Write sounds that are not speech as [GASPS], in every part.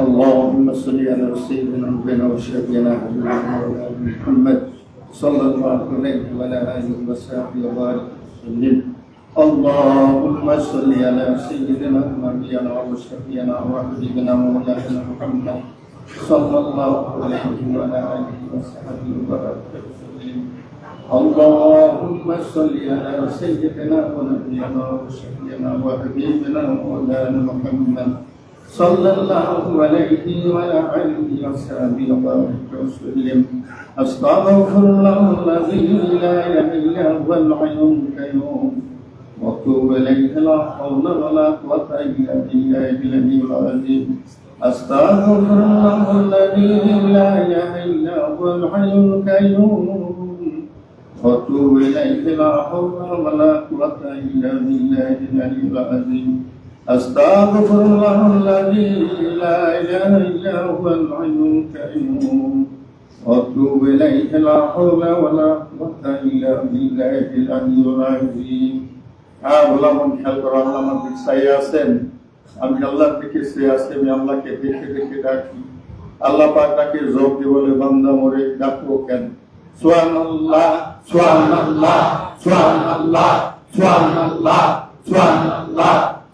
اللهم صل على سيدنا ربنا وشفينا محمد صلى الله عليه وعلى آله وصحبه وبارك وسلم. اللهم صل على سيدنا نبينا وشفينا وحبيبنا مولانا محمد صلى الله عليه وعلى آله وصحبه وبارك وسلم. اللهم صل على سيدنا ونبينا وشفينا وحبيبنا مولانا محمد صلى الله عليه وعلى اله وصحبه وسلم. أستغفر الله الذي لا إله إلا هو الحي القيوم وأتوب إليه لا حول ولا قوة إلا بالله العلي العظيم. أستغفر الله الذي لا إله إلا هو الحي القيوم وأتوب إليه لا حول ولا قوة إلا بالله العلي العظيم. استغفر الله الذي لا اله الا هو الحي الكريم واتوب اليه لا حول ولا قوه الا بالله العلي العظيم হ্যাঁ বললাম খেয়াল করো আল্লাহ আমার দিক চাই আছেন আমি আল্লাহর দিকে চেয়ে আছি আমি আল্লাহকে দেখে দেখে ডাকি আল্লাহ পাক ডাকে জব দি বলে বান্দা মরে ডাকবো কেন সোয়ান আল্লাহ সোয়ান আল্লাহ সোয়ান আল্লাহ সোয়ান আল্লাহ সোয়ান আল্লাহ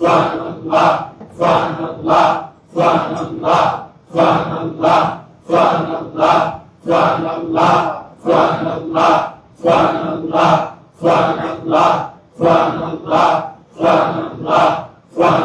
সোয়ান আল্লাহ সোয়ান আল্লাহ সোয়ান আল্লাহ সোয়ান আল্লাহ সোয়ান আল্লাহ সোয়ান আল্লাহ সোয়ান আল্লাহ সোয়ান আল্লাহ সোয়ান আল্লাহ সোয়ান আল্লাহ সোয়ান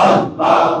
Allah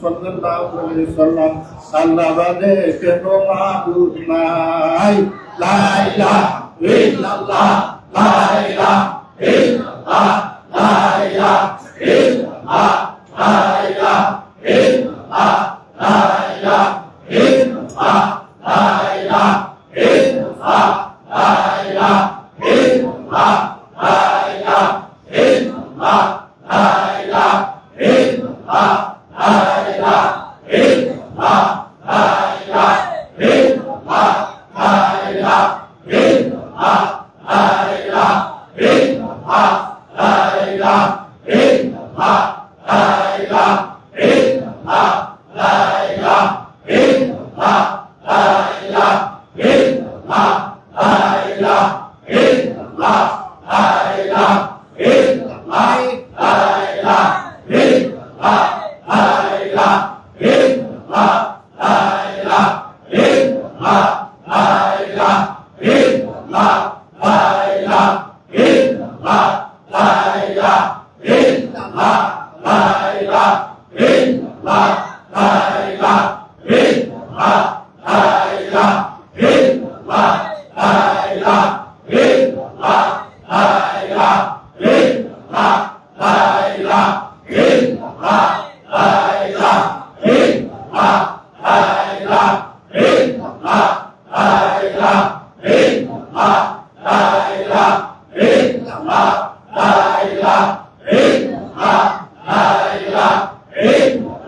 সাল্লাল্লাহু আলাইহি সাল্লাম আল্লাহ বাদে কোনো মাবুদ নাই লা ইলাহা ইল্লাল্লাহ লা ইলাহা ইল্লাল্লাহ লা ইলাহা ইল্লাল্লাহ লা ইলাহা ইল্লাল্লাহ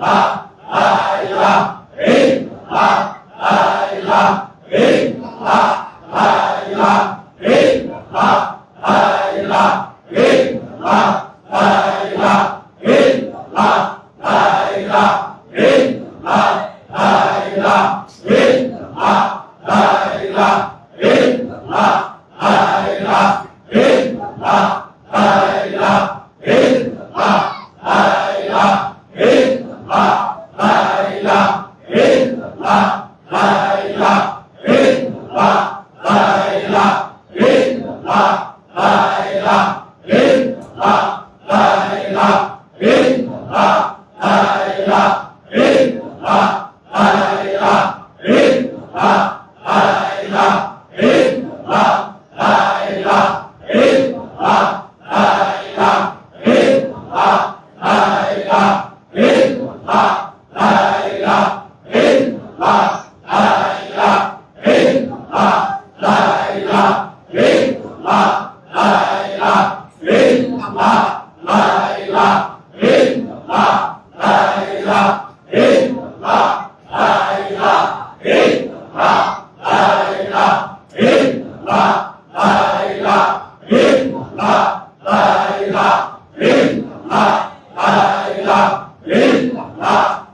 লা 人长大，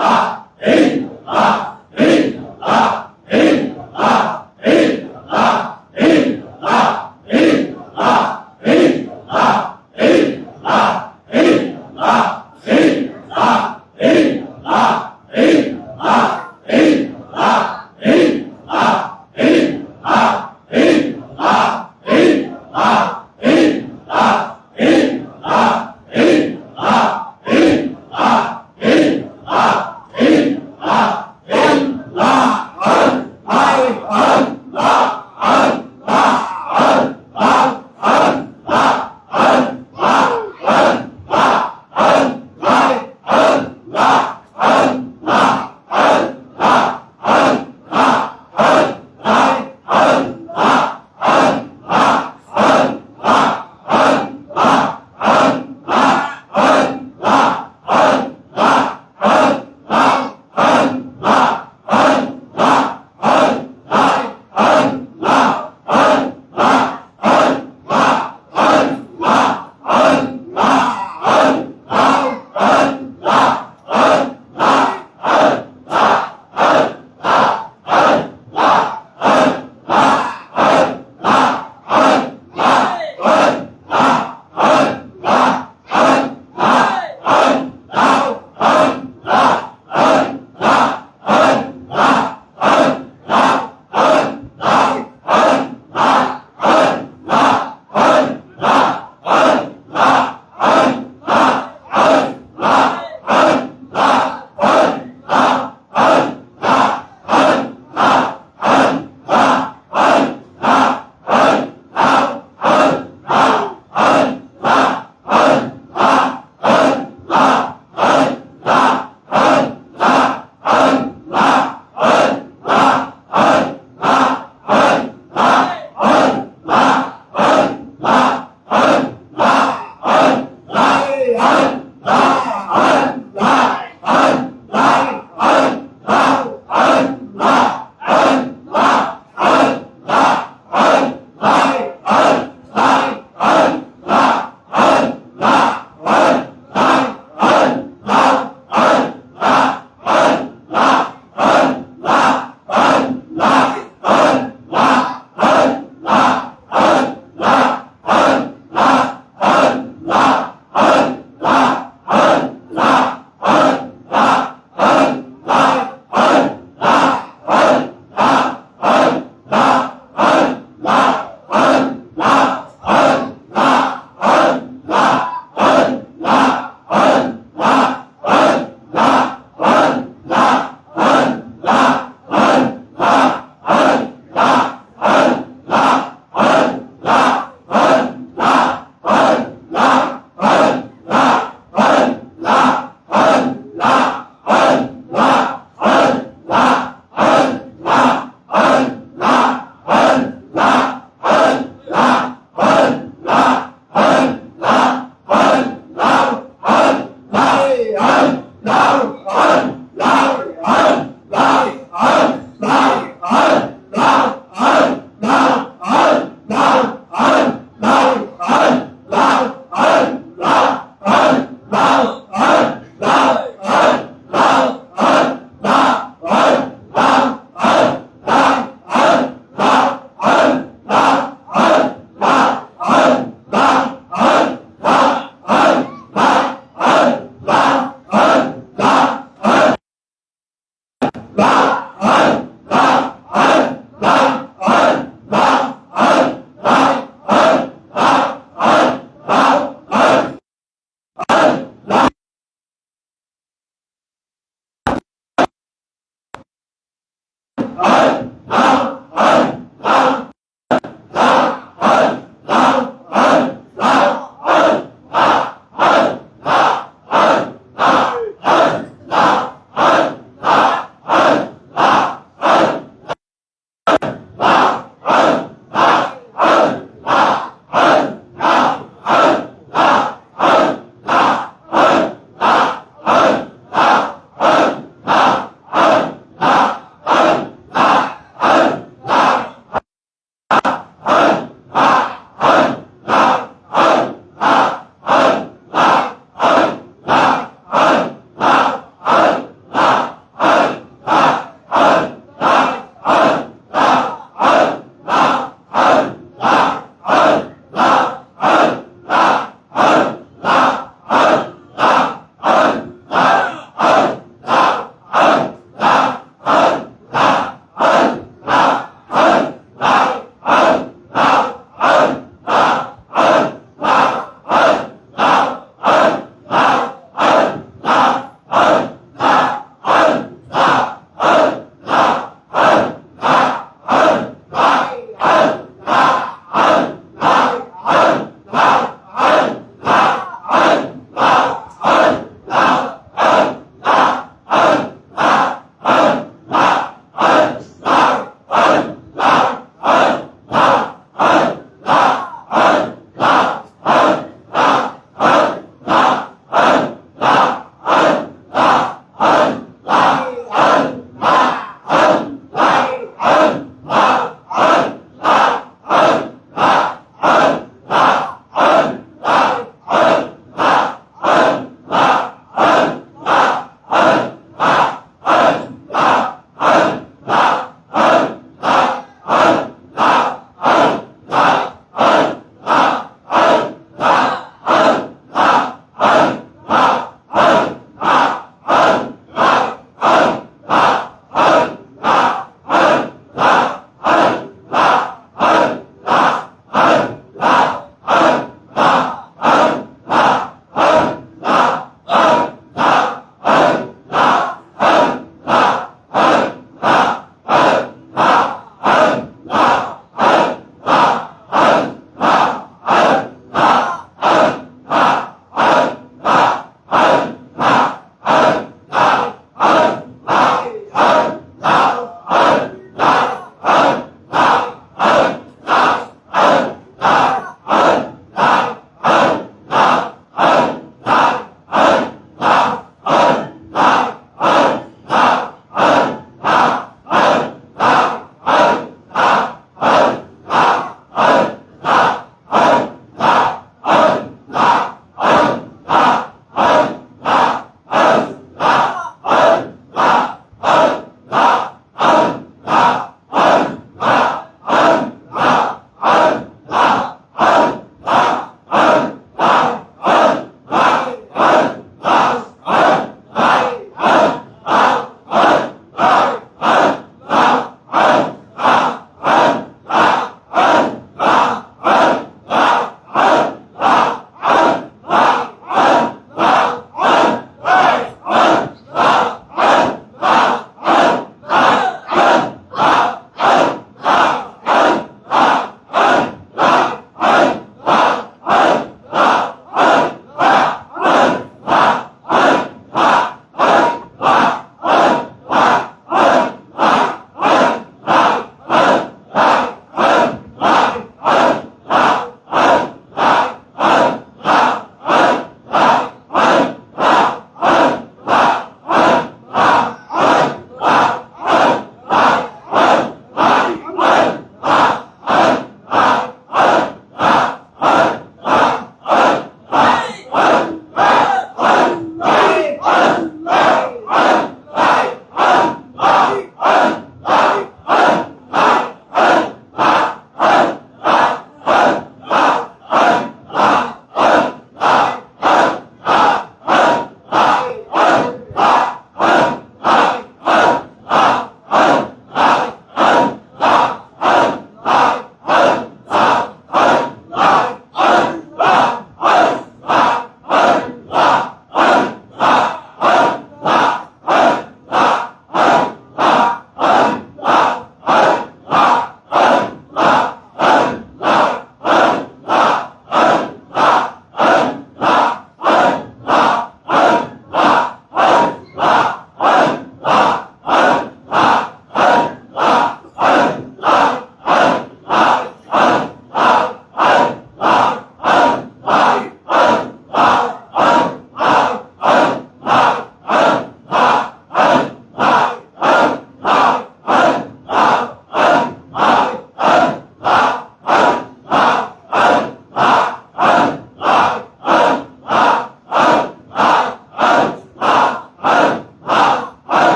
Ah! [GASPS] [GASPS]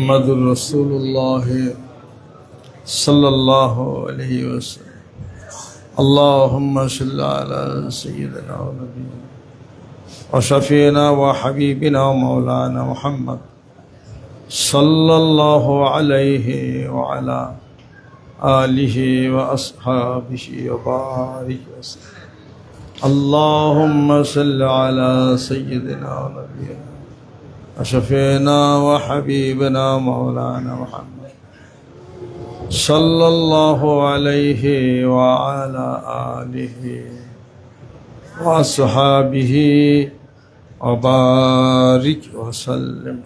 محمد رسول الله صلى الله عليه وسلم. اللهم صل على سيدنا ونبينا وشفينا وحبيبنا ومولانا محمد صلى الله عليه وعلى آله وأصحابه وبارك وسلم. اللهم صل على سيدنا ونبينا وشفينا وحبيبنا مولانا محمد صلى الله عليه وعلى آله وأصحابه وبارك وسلم.